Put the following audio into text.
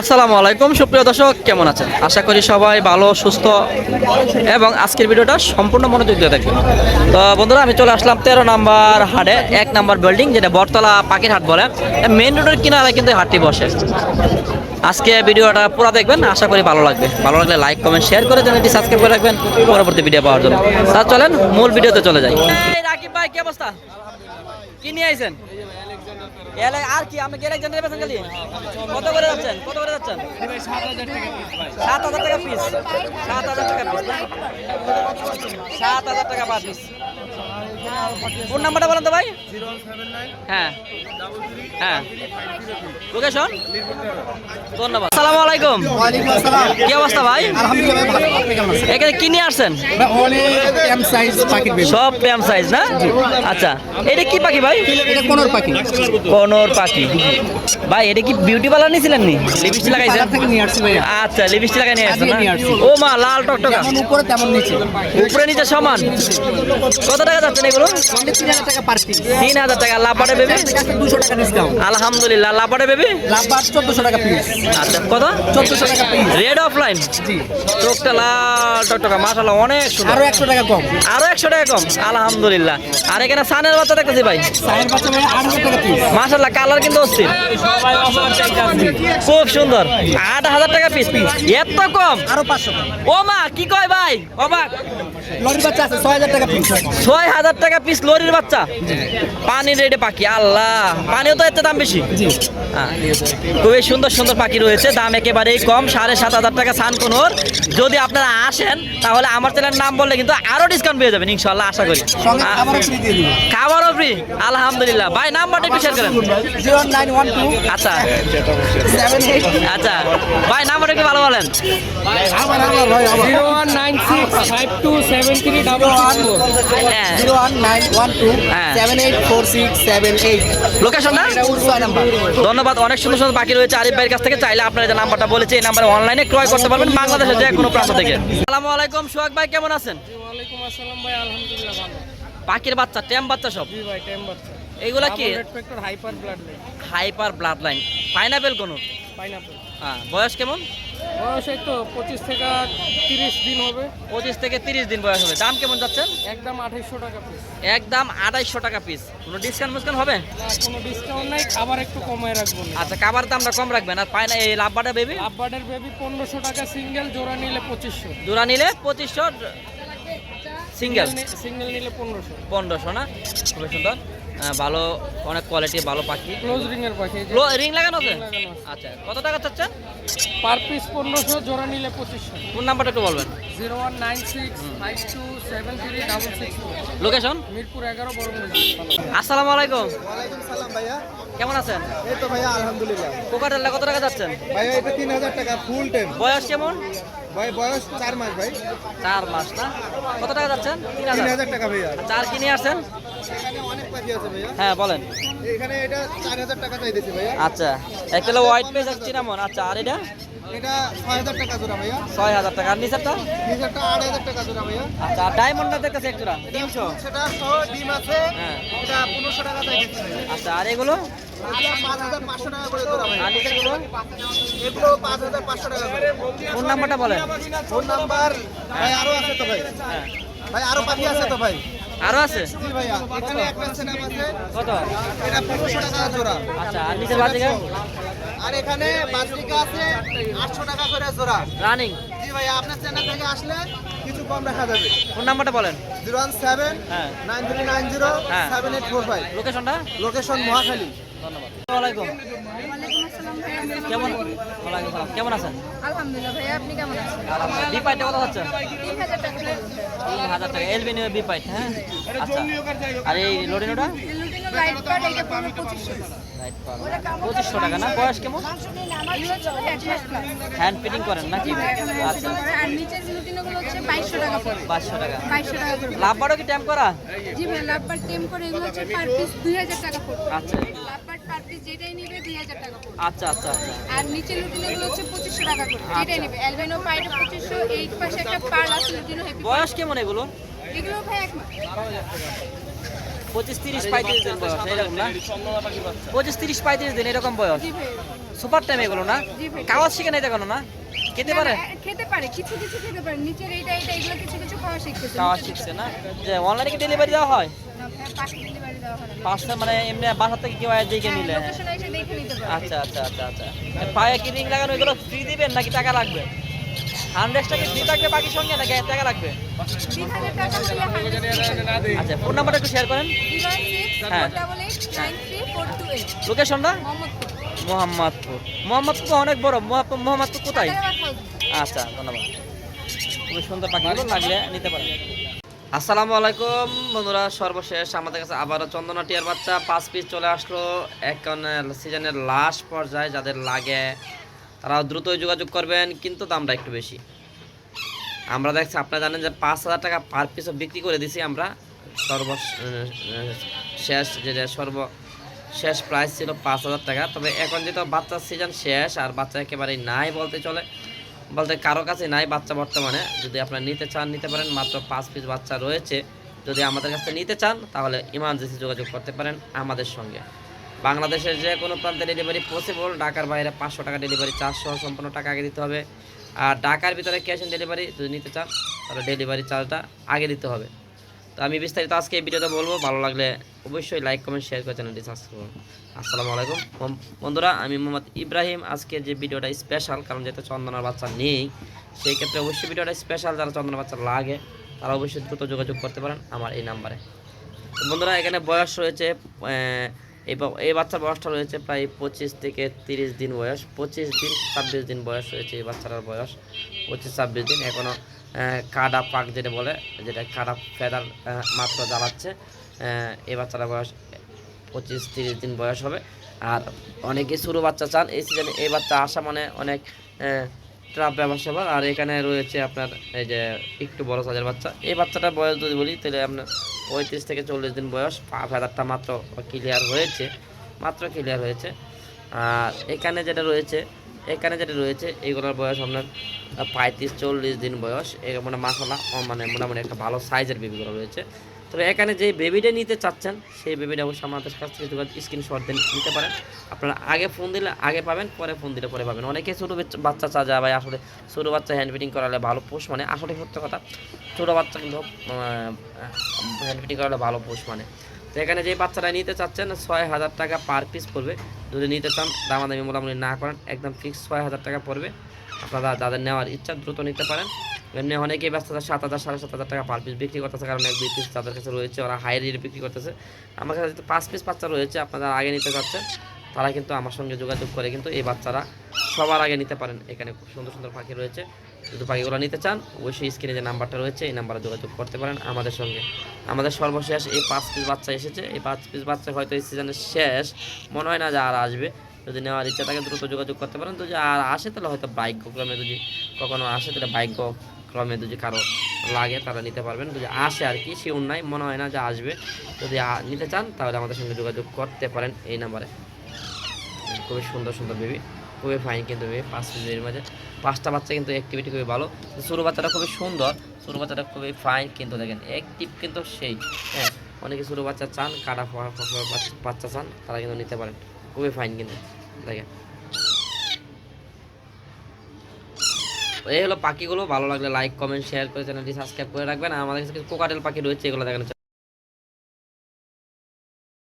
আসসালামু আলাইকুম, সুপ্রিয় দর্শক, কেমন আছেন? আশা করি সবাই ভালো, সুস্থ এবং আজকের ভিডিওটা সম্পূর্ণ মনোযোগ দিয়ে দেখবেন। তো বন্ধুরা, আমি চলে আসলাম তেরো নাম্বার হাটে, এক নাম্বার বিল্ডিং যেটা বরতলা পাখির হাট বলে মেন রোডের কিনারে কিন্তু হাটটি বসে। আজকে ভিডিওটা পুরো দেখবেন, আশা করি ভালো লাগবে। ভালো লাগলে লাইক কমেন্ট শেয়ার করে চ্যানেলটি সাবস্ক্রাইব করে রাখবেন, পরবর্তী ভিডিও পাওয়ার জন্য। তা চলেন, মূল ভিডিওতে চলে যাই। রাকিব ভাই, কি অবস্থা? কি নিয়ে আইছেন? এলে আর কি আমি গেলে জানতে পেরেছেন খালি? কত করে যাচ্ছেন? কত করে যাচ্ছেন? সাত হাজার টাকা পিস সাত হাজার টাকা পিস সাত হাজার টাকা পার পিস ফোন নাম্বারটা বলেন তো ভাই। হ্যাঁ। হ্যাঁ। লোকেশন? ধন্যবাদ। আসসালামু আলাইকুম। কি অবস্থা ভাই? এখানে কি নিয়ে আসছেন? সব প্যাম সাইজ না? আচ্ছা এটা কি পাখি ভাই? কোনোর পাখি। কোনোর পাখি। ভাই এটা কি বিউটি পার্লার নিয়েছিলেন নি? লিপস্টিক লাগাইছেন? আচ্ছা লিপস্টিক লাগাই নিয়ে আসছেন। ও মা লাল টকটকা। উপরে তেমন নিচে। উপরে নিচে সমান। কত টাকা যাচ্ছেন তিন হাজার টাকা পার পিস তিন হাজার টাকা লাপাটে বেবি? দুশো টাকা ডিসকাউন্ট আলহামদুলিল্লাহ লাপাটে বেবি? চোদ্দশো টাকা পিস আচ্ছা কত? চোদ্দশো টাকা পিস রেড অফলাইন জি। চোখটা লাল টকটকা মাশাল্লাহ অনেক সুন্দর। আরও একশো টাকা কম। আরও একশো টাকা কম? আলহামদুলিল্লাহ। আর এখানে সানের বাচ্চা দেখতেছি ভাই। সাইয়ের বাচ্চা ভাই আট হাজার টাকা পিস মাশাল্লাহ কালার কিন্তু অস্থির। খুব সুন্দর। আট হাজার টাকা পিস এত কম? আরও পাঁচশো। ও মা কি কয় ভাই? অবাক লরির বাচ্চা আছে ছয় হাজার টাকা পিস ছয় হাজার টাকা পিস লরির বাচ্চা? পানির রেডে পাখি আল্লাহ। পানিও তো এত দাম বেশি? হ্যাঁ। খুবই সুন্দর সুন্দর পাখি রয়েছে দাম একেবারেই কম সাড়ে সাত হাজার টাকা সান সানকোনোর। যদি আপনারা আসেন তাহলে আমার চ্যানেলের নাম বললে কিন্তু আরও ডিসকাউন্ট পেয়ে যাবেন ইনশাল্লাহ আশা করি। খাবারও ফ্রি দিয়ে দিব। খাবারও ফ্রি আলহামদুলিল্লাহ। ভাই নাম্বারটা একটু শেয়ার করেন। আচ্ছা। আচ্ছা। ভাই নাম্বারটা একটু ভালো বলেন। Zero one nine six five two seven three double হ্যাঁ। One nine one two. Seven eight four six seven eight location না? ধন্যবাদ অনেক সুন্দর সুন্দর পাখি রয়েছে আরিফ ভাইয়ের কাছ থেকে। চাইলে আপনারা যে নাম্বারটা বলেছে এই নাম্বারে অনলাইনে ক্রয় করতে পারবেন বাংলাদেশের যে কোনো প্রান্ত থেকে। আসসালামু আলাইকুম সোহাগ ভাই কেমন আছেন? আসসালাম ভাই আলহামদুলিল্লাহ ভালো। পাখির বাচ্চা টেম বাচ্চা সব? জি ভাই টাইম বাচ্চা। এইগুলা কি? Hyper blood line hyper blood line pineapple কোন? পাইনাপল হ্যাঁ বয়স কেমন? বয়স এই তো পঁচিশ থেকে তিরিশ দিন হবে। পঁচিশ থেকে তিরিশ দিন বয়স হবে। দাম কেমন যাচ্ছেন একদম আঠাইশশো টাকা পিস একদম আড়াইশো টাকা পিস কোনো ডিসকাউন্ট মুসকাউন্ট হবে? না কোনো ডিসকাউন্ট নাই খাবার একটু কমায় রাখব আচ্ছা কাবার দামটা কম রাখবেন। আর পায়না এই লাভবাটা বেবি আব্বাডের বেবি পনেরোশো টাকা সিঙ্গেল জোড়া নিলে পঁচিশশো। জোড়া নিলে পঁচিশশো সিঙ্গেল সিঙ্গেল নিলে পনেরোশো। পনেরোশো না? খুবই সুন্দর। ভালো অনেক কোয়ালিটি ভালো পাখি। ক্লোজ রিং এর পাখি রিং লাগানো আছে? আচ্ছা কত টাকা চাচ্ছেন পার পিস পনেরোশো জোড়া নিলে পঁচিশশো। ফোন নাম্বারটা একটু বলবেন। Zero one nine six five two seven three double six location Mirpur এগারো বড় আসসালামু আলাইকুম। ওয়ালাইকুম সালাম ভাইয়া। কেমন আছেন? এই তো ভাইয়া আলহামদুলিল্লাহ। কোকাটেল্লা কত টাকা যাচ্ছেন? ভাইয়া এটা তিন হাজার টাকা ফুল টাইম বয়স কেমন? ভাই বয়স চার মাস ভাই। চার মাস না? কত টাকা যাচ্ছেন? তিন হাজার। হাজার টাকা ভাইয়া। চার কিনে আসছেন এখানে অনেক পাখি আছে ভাইয়া হ্যাঁ বলেন। এখানে এটা চার হাজার টাকা চাইতেছে ভাইয়া। আচ্ছা একটা হলো হোয়াইট পেজ আর চিনামন। আচ্ছা আর এটা? এটা ছয় হাজার টাকা জোড়া ভাইয়া। টাকা। আর নিচেরটা? টাকা জোড়া ভাইয়া। আচ্ছা সেটা সহ ডিম আছে। হ্যাঁ। এটা টাকা চাইতেছে আচ্ছা আর এগুলো? ফোন নাম্বারটা বলেন। ফোন নাম্বার ভাই আরও আছে তো ভাই। হ্যাঁ। ভাই আরও পাখি আছে তো ভাই। আরও আছে? কত? আচ্ছা আর নিচের বাজিকা আর এখানে বাজরিকা আছে আটশো টাকা করে জোড়া। রানিং জি ভাইয়া আপনার চ্যানেল থেকে আসলে কিছু কম রাখা যাবে। ফোন নাম্বারটা বলেন। জিরো ওয়ান সেভেন হ্যাঁ। নাইন থ্রি নাইন জিরো হ্যাঁ। Seven eight four five. লোকেশনটা লোকেশন মহাখালী। ধন্যবাদ। কেমন? কেমন আছেন? আলহামদুলিল্লাহ ভাইয়া আপনি কেমন আছেন? বি পাইটে কত যাচ্ছে তিন হাজার টাকা তিন হাজার টাকা। এলবি নিয়ে বি হ্যাঁ? আচ্ছা। আর এই লোডিনোটা পঁচিশশো। টাকা না? বয়স কেমন? হ্যান্ড ফিটিং করেন নাকি? আচ্ছা। আর নিচের লুটিনোগুলো হচ্ছে বাইশশো টাকা পাঁচশো টাকা। বাইশশো টাকা লাভবারও কি ট্যাম্প করা? জি ভাই লাভবার টেম করে এগুলো হচ্ছে পার পিস দুই হাজার টাকা আচ্ছা। যেটাই নিবে দুই হাজার টাকা পড়বে আচ্ছা আচ্ছা আচ্ছা। আর নিচের লুটিনোগুলো হচ্ছে পঁচিশশো টাকা করে। যেটাই নিবে অ্যালবেনো পাইটা পঁচিশশো এই পাশে একটা পার্ল আছে লুটিনো হেভি বয়স কেমন এগুলো? এগুলো ভাই এক মাস। পঁচিশ তিরিশ পঁয়ত্রিশ দিন বয়স এরকম না? পঁচিশ তিরিশ পঁয়ত্রিশ দিন এরকম বয়স। জি ভাই। সুপার টাইম এগুলো না? জি খাওয়া শিখে নাই দেখানো না? খেতে পারে? খেতে পারে কিছু কিছু খেতে পারে। নিচের এইটা এইটা এগুলো কিছু কিছু খাওয়া শিখতেছে খাওয়া শিখছে না? যে অনলাইনে কি ডেলিভারি দেওয়া হয়? না, পাশে ডেলিভারি পাঁচটা মানে এমনি বাসা থেকে কেউ দেখে নিলে। হ্যাঁ। পারে আচ্ছা আচ্ছা আচ্ছা আচ্ছা। পায়ে কি রিং লাগানো এগুলো ফ্রি দিবেন নাকি টাকা লাগবে? টাকা ফ্রি থাকবে বাকি সঙ্গে নাকি টাকা লাগবে? আচ্ছা ফোন নাম্বারটা একটু শেয়ার করেন। হ্যাঁ। লোকেশনটা মোহাম্মদপুর। মোহাম্মদপুর। অনেক বড়। মোহাম্মদ- মোহাম্মদপুর কোথায়? আচ্ছা ধন্যবাদ। খুবই সুন্দর পাখিগুলো লাগলে নিতে পারেন। আসসালামু আলাইকুম, বন্ধুরা, সর্বশেষ আমাদের কাছে আবারও চন্দনা টিয়ার বাচ্চা, পাঁচ পিস চলে আসলো। এখন সিজনের লাস্ট পর্যায়ে যাদের লাগে তারা দ্রুতই যোগাযোগ করবেন, কিন্তু দামটা একটু বেশি। আমরা দেখছি, আপনারা জানেন যে পাঁচ হাজার টাকা পার পিসও বিক্রি করে দিছি আমরা। সর্ব শেষ যেটা সর্ব, শেষ প্রাইস ছিল পাঁচ হাজার টাকা। তবে এখন যেহেতু বাচ্চার সিজন শেষ, আর বাচ্চা একেবারেই নাই বলতে চলে বলতে কারও কাছে নাই, বাচ্চা বর্তমানে। যদি আপনারা নিতে চান, নিতে পারেন। মাত্র পাঁচ পিস বাচ্চা রয়েছে। যদি আমাদের কাছে নিতে চান, তাহলে ইমার্জেন্সি যোগাযোগ করতে পারেন আমাদের সঙ্গে। বাংলাদেশের যে কোনো প্রান্তে ডেলিভারি পসিবল ঢাকার বাইরে পাঁচশো টাকা ডেলিভারি চারশো সম্পূর্ণ টাকা আগে দিতে হবে। আর ঢাকার ভিতরে ক্যাশ অন ডেলিভারি যদি নিতে চান, তাহলে ডেলিভারি চার্জটা আগে দিতে হবে। তো আমি বিস্তারিত আজকে এই ভিডিওতে বলব, ভালো লাগলে অবশ্যই লাইক কমেন্ট শেয়ার করে চ্যানেলটি সাবস্ক্রাইব করুন। আসসালামু আলাইকুম। বন্ধুরা, আমি মোহাম্মদ ইব্রাহিম। আজকে যে ভিডিওটা স্পেশাল কারণ যেহেতু চন্দনার বাচ্চা নেই, সেই ক্ষেত্রে অবশ্যই ভিডিওটা স্পেশাল যারা চন্দনার বাচ্চা লাগে, তারা অবশ্যই দ্রুত যোগাযোগ করতে পারেন আমার এই নাম্বারে। বন্ধুরা, এখানে বয়স রয়েছে এই এই বাচ্চার বয়সটা রয়েছে প্রায় পঁচিশ থেকে তিরিশ দিন বয়স, পঁচিশ দিন ছাব্বিশ দিন বয়স রয়েছে এই বাচ্চাটার বয়স, পঁচিশ ছাব্বিশ দিন। এখনও কাডা পাক যেটা বলে যেটা কাডা ফেদার মাত্র জ্বালাচ্ছে। আহ, এই বাচ্চাটার বয়স পঁচিশ তিরিশ দিন বয়স হবে। আর অনেকে ছোটো বাচ্চা চান এই সিজনে এই বাচ্চা আসা মানে অনেক ট্রাপ ব্যবসা আর এখানে রয়েছে আপনার এই যে একটু বড় সাইজের বাচ্চা। এই বাচ্চাটার বয়স যদি বলি তাহলে আপনার পঁয়ত্রিশ থেকে চল্লিশ দিন বয়স। পা ফেদারটা মাত্র ক্লিয়ার হয়েছে মাত্র ক্লিয়ার হয়েছে। আর এখানে যেটা রয়েছে এখানে যেটা রয়েছে, এগুলোর বয়স আপনার পঁয়ত্রিশ, চল্লিশ দিন বয়স। মানে মাসালা মানে মোটামুটি একটা ভালো সাইজের বেবিগুলো রয়েছে। তবে এখানে যে বেবিটা নিতে চাচ্ছেন, সেই বেবিটা অবশ্যই আমাদের কাছ থেকে যোগাযোগ স্ক্রিনশট দিয়ে নিতে পারেন। আপনারা আগে ফোন দিলে আগে পাবেন, পরে ফোন দিলে পরে পাবেন। অনেকে ছোটো বাচ্চা চা যায় ভাই, আসলে ছোটো বাচ্চা হ্যান্ড ফিটিং করালে ভালো পোষ মানে আসলে সত্য কথা, ছোটো বাচ্চা কিন্তু হ্যান্ড ফিটিং করালে ভালো পোষ মানে। তো এখানে যে বাচ্চাটা নিতে চাচ্ছেন, ছয় হাজার টাকা পার পিস পড়বে। যদি নিতে চান, দামাদামি মোটামুটি না করেন, একদম ফিক্স ছয় হাজার টাকা পড়বে। আপনারা যাদের নেওয়ার ইচ্ছা, দ্রুত নিতে পারেন। এমনি অনেকেই ব্যস্ত আছে, সাত হাজার, সাড়ে সাত হাজার টাকা পার পিস বিক্রি করতেছে, কারণ এক, দুই পিস তাদের কাছে রয়েছে, ওরা হাই রেটে বিক্রি করতেছে। আমার কাছে যেহেতু পাঁচ পিস বাচ্চা রয়েছে, আপনারা আগে নিতে চাচ্ছেন, তারা কিন্তু আমার সঙ্গে যোগাযোগ করে কিন্তু এই বাচ্চারা সবার আগে নিতে পারেন। এখানে খুব সুন্দর সুন্দর পাখি রয়েছে। যদি পাখিগুলো নিতে চান, অবশ্যই স্ক্রিনে যে নাম্বারটা রয়েছে, এই নাম্বারে যোগাযোগ করতে পারেন আমাদের সঙ্গে। আমাদের সর্বশেষ এই পাঁচ পিস বাচ্চা এসেছে। এই পাঁচ পিস বাচ্চা হয়তো এই সিজনের শেষ। মনে হয় না যে আর আসবে। যদি নেওয়ার ইচ্ছা থাকে, দ্রুত যোগাযোগ করতে পারেন। যদি আর আসে, তাহলে হয়তো ভাগ্যক্রমে যদি কখনো আসে, তাহলে ভাগ্যক্রমে যদি কারও লাগে, তারা নিতে পারবেন। যদি আসে আর কি সে অন্যায় মনে হয় না যে আসবে। যদি নিতে চান, তাহলে আমাদের সঙ্গে যোগাযোগ করতে পারেন এই নাম্বারে খুবই সুন্দর সুন্দর বেবি খুবই ফাইন কিন্তু পাঁচ মিনিটের মাঝে পাঁচটা বাচ্চা কিন্তু অ্যাক্টিভিটি খুবই ভালো। ছোটো বাচ্চাটা খুবই সুন্দর। ছোটো বাচ্চাটা খুবই ফাইন কিন্তু দেখেন অ্যাক্টিভ কিন্তু সেই। হ্যাঁ অনেকে ছোটো বাচ্চা চান কাটা বাচ্চা- চান, তারা কিন্তু নিতে পারেন। খুবই ফাইন কিন্তু, দেখেন। এই হলো পাখিগুলো, ভালো লাগলে লাইক কমেন্ট শেয়ার করে চ্যানেলটি সাবস্ক্রাইব করে রাখবেন। আমাদের কিছু কোকাটেল পাখি রয়েছে, এগুলো দেখানো।